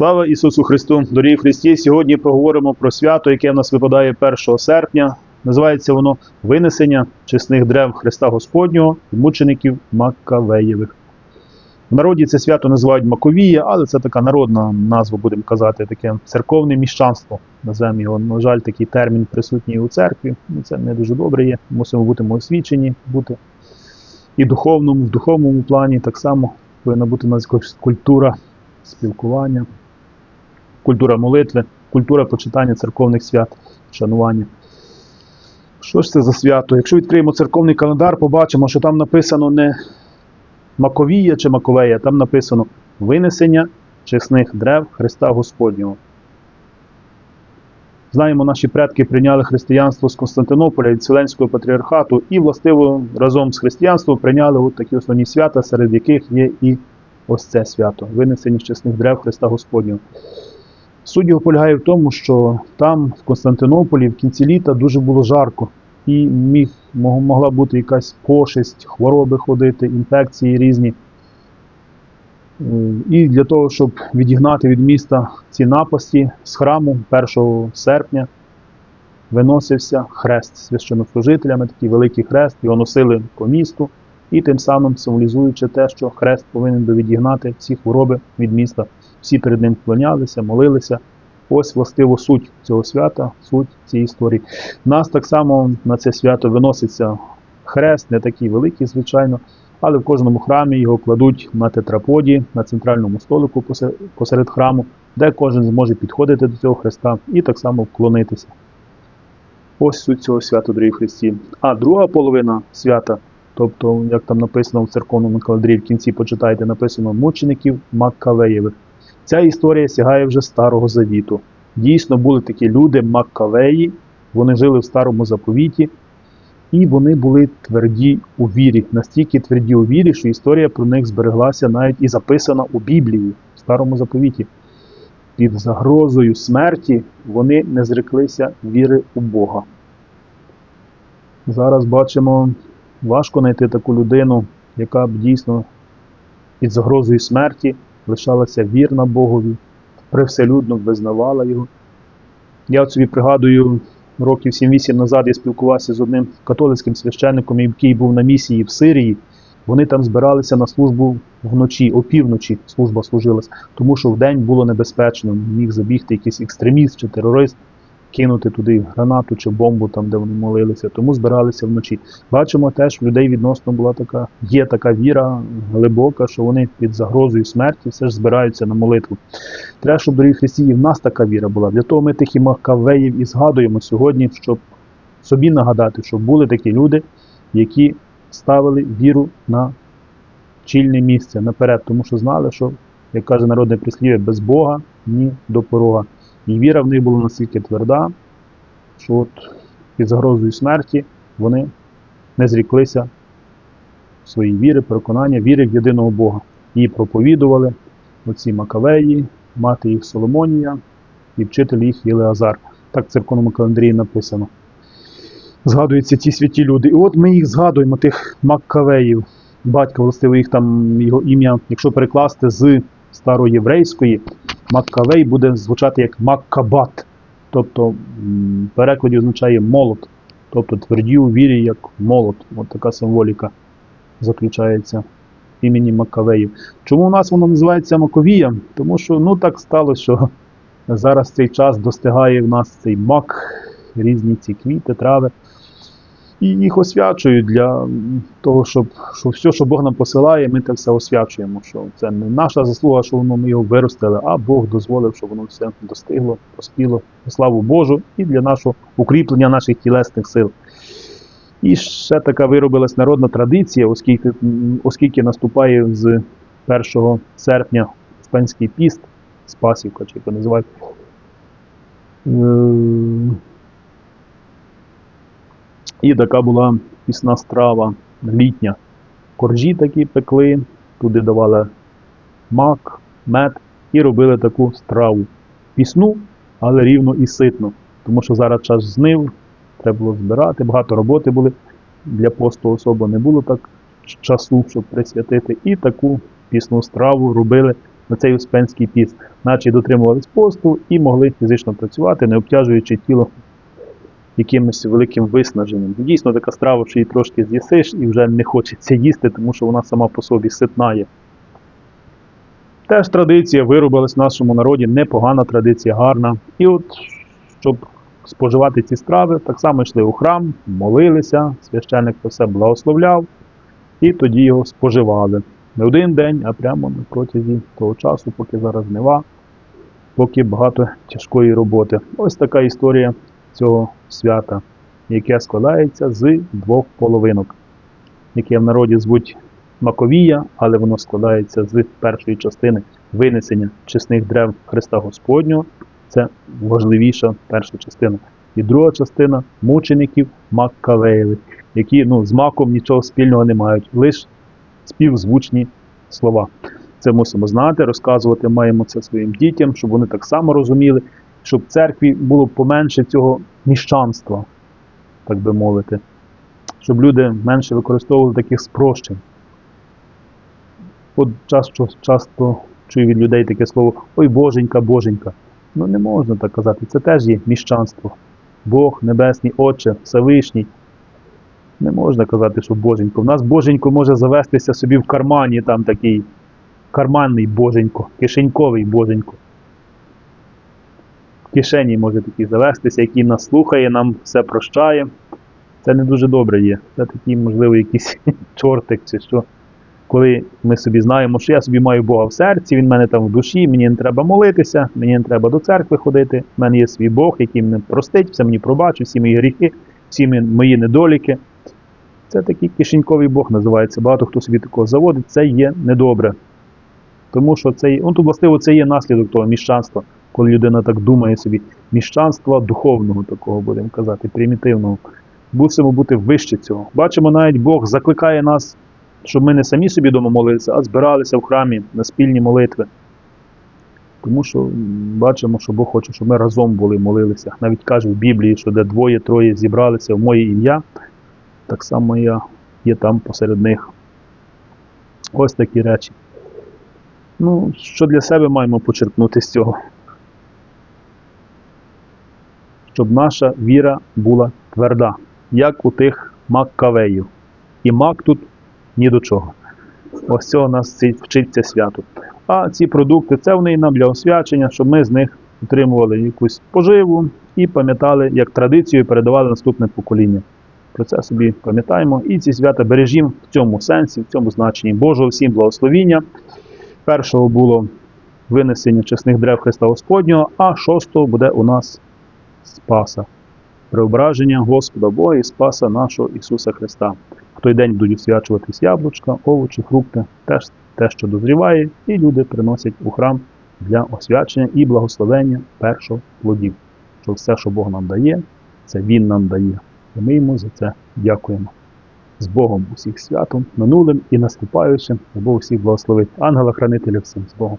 Слава Ісусу Христу! Дорогі Христі! Сьогодні поговоримо про свято, яке в нас випадає 1 серпня. Називається воно Винесення чесних древ Христа Господнього і мучеників Маккавеєвих. В народі це свято називають Маковія, але це така народна назва, будемо казати, таке церковне міщанство. Назвемо його. На жаль, такий термін присутній у церкві. Ну, Це не дуже добре є. Мусимо бути освічені, бути і духовному, в духовному плані так само повинна бути у нас якась культура спілкування, культура молитви, культура почитання церковних свят, шанування. Що ж це за свято? Якщо відкриємо церковний календар, побачимо, що там написано не Маковія чи Маковея, там написано Винесення чесних древ Христа Господнього. Знаємо, наші предки прийняли християнство з Константинополя від Вселенського патріархату і, властиво, разом з християнством прийняли от такі основні свята, серед яких є і ось це свято винесення чесних древ Христа Господнього. Суть його полягає в тому, що там, в Константинополі, в кінці літа дуже було жарко, і міг, могла бути якась пошесть, хвороби ходити, інфекції різні. Е, І для того, щоб відігнати від міста ці напасті з храму 1 серпня виносився хрест священнослужителями, такий великий хрест, його носили по місту, і тим самим символізуючи те, що хрест повинен відігнати всі хвороби від міста. Всі перед ним вклонялися, молилися. Ось властиво суть цього свята, суть цієї історії. Нас так само на це свято виноситься хрест, не такий великий, звичайно, але в кожному храмі його кладуть на тетраподі, на центральному столику посеред храму, де кожен зможе підходити до цього хреста і так само вклонитися. Ось суть цього свята, дорогі Христі. А друга половина свята, тобто, як там написано в церковному календарі, в кінці почитайте, написано мучеників Маккавеєвих. Ця історія сягає вже Старого Завіту. Дійсно були такі люди, Маккавеї, вони жили в старому заповіті, і вони були тверді у вірі, настільки тверді у вірі, що історія про них збереглася навіть і записана у Біблії, в старому заповіті. Під загрозою смерті вони не зреклися віри у Бога. Зараз бачимо, важко знайти таку людину, яка б дійсно під загрозою смерті лишалася вірна Богові, привселюдно визнавала його. Я от собі пригадую, років 7-8 назад я спілкувався з одним католицьким священником, який був на місії в Сирії. Вони там збиралися на службу вночі, опівночі служба служилась, тому що вдень було небезпечно. Міг забігти якийсь екстреміст чи терорист, кинути туди гранату чи бомбу, там, де вони молилися. Тому збиралися вночі. Бачимо теж, в людей відносно була така, є така віра глибока, що вони під загрозою смерті все ж збираються на молитву. Треба, щоб дорогі Христі, і в нас така віра була. Для того ми тих і Маккавеїв і згадуємо сьогодні, щоб собі нагадати, що були такі люди, які ставили віру на чільне місце наперед, тому що знали, що, як каже народне прислів'я, без Бога ні до порога. І віра в них була настільки тверда, що от під загрозою смерті вони не зріклися своєї віри, переконання, віри в єдиного Бога. Її проповідували оці Макавеї, мати їх Соломонія і вчитель їх Єлеазар. Так в церковному календарі написано. Згадуються ті святі люди. І от ми їх згадуємо, тих Маккавеїв. Батька, властиво, їх там його ім'я, якщо перекласти з староєврейської, Маккавей буде звучати як Маккабат. Тобто в перекладі означає молот. Тобто тверді у вірі як молот. От така символіка заключається імені Маккавеїв. Чому у нас воно називається Маковія? Тому що ну так сталося, що зараз цей час достигає в нас цей мак, різні ці квіти, трави. І їх освячують для того, щоб, щоб все, що Бог нам посилає, ми це все освячуємо. Що це не наша заслуга, що воно ми його виростили, а Бог дозволив, щоб воно все достигло, поспіло славу Божу і для нашого укріплення наших тілесних сил. І ще така виробилась народна традиція, оскільки, оскільки наступає з 1 серпня Спанський піст, Спасівка, чи як називають. І така була пісна страва літня. Коржі такі пекли, туди давали мак, мед і робили таку страву. Пісну, але рівно і ситно. Тому що зараз час знив, треба було збирати, багато роботи були. Для посту особо не було так часу, щоб присвятити. І таку пісну страву робили на цей Успенський піст, наче дотримувались посту і могли фізично працювати, не обтяжуючи тіло якимось великим виснаженням. Дійсно, така страва, що її трошки з'їсиш і вже не хочеться їсти, тому що вона сама по собі ситнає. Теж традиція виробилась в нашому народі, непогана традиція, гарна. І от, щоб споживати ці страви, так само йшли у храм, молилися, священник це все благословляв, і тоді його споживали. Не один день, а прямо на протязі того часу, поки зараз жнива, поки багато тяжкої роботи. Ось така історія цього свята, яке складається з двох половинок, яке в народі звуть Маковія, але воно складається з першої частини винесення чесних древ Христа Господнього. Це важливіша перша частина. І друга частина мучеників Маккавеєвих, які ну, з маком нічого спільного не мають, лише співзвучні слова. Це мусимо знати, розказувати маємо це своїм дітям, щоб вони так само розуміли, щоб в церкві було поменше цього міщанства, так би мовити, щоб люди менше використовували таких спрощень. От часто, часто чую від людей таке слово Ой Боженька, Боженька. Ну не можна так казати. Це теж є міщанство. Бог, Небесний Отче, Всевишній. Не можна казати, що Боженько. У нас Боженько може завестися собі в кармані, там такий карманний Боженько, кишеньковий Боженько. Кишені може такий завестися, який нас слухає, нам все прощає. Це не дуже добре є. Це такий, можливо, якийсь чортик чи що. Коли ми собі знаємо, що я собі маю Бога в серці, він в мене там в душі, мені не треба молитися, мені не треба до церкви ходити. В мене є свій Бог, який мене простить, все мені пробачить, всі мої гріхи, всі мої недоліки. Це такий кишеньковий Бог називається. Багато хто собі такого заводить, це є недобре. Тому що це, є- ну, тут, властиво, це є наслідок того міщанства, коли людина так думає собі, міщанства духовного такого, будемо казати, примітивного. Мусимо бути вище цього. Бачимо, навіть Бог закликає нас, щоб ми не самі собі вдома молилися, а збиралися в храмі на спільні молитви. Тому що бачимо, що Бог хоче, щоб ми разом були молилися. Навіть каже в Біблії, що де двоє-троє зібралися в моє ім'я, так само я є там посеред них. Ось такі речі. Ну, що для себе маємо почерпнути з цього? Щоб наша віра була тверда, як у тих маккавеїв. І мак тут ні до чого. Ось цього нас вчиться свято. А ці продукти це вони нам для освячення, щоб ми з них отримували якусь поживу і пам'ятали, як традицію передавали наступне покоління. Про це собі пам'ятаємо. І ці свята бережімо в цьому сенсі, в цьому значенні. Божого всім благословіння. Першого було винесення чесних древ Христа Господнього, а шостого буде у нас Спаса. Преображення Господа Бога і Спаса нашого Ісуса Христа. В той день будуть освячуватись яблучка, овочі, фрукти, теж те, що дозріває, і люди приносять у храм для освячення і благословення першого плодів. Що все, що Бог нам дає, це Він нам дає. І ми йому за це дякуємо. З Богом усіх святом, минулим і наступаючим, Бог всіх благословить. Ангела-хранителя всім з Богом.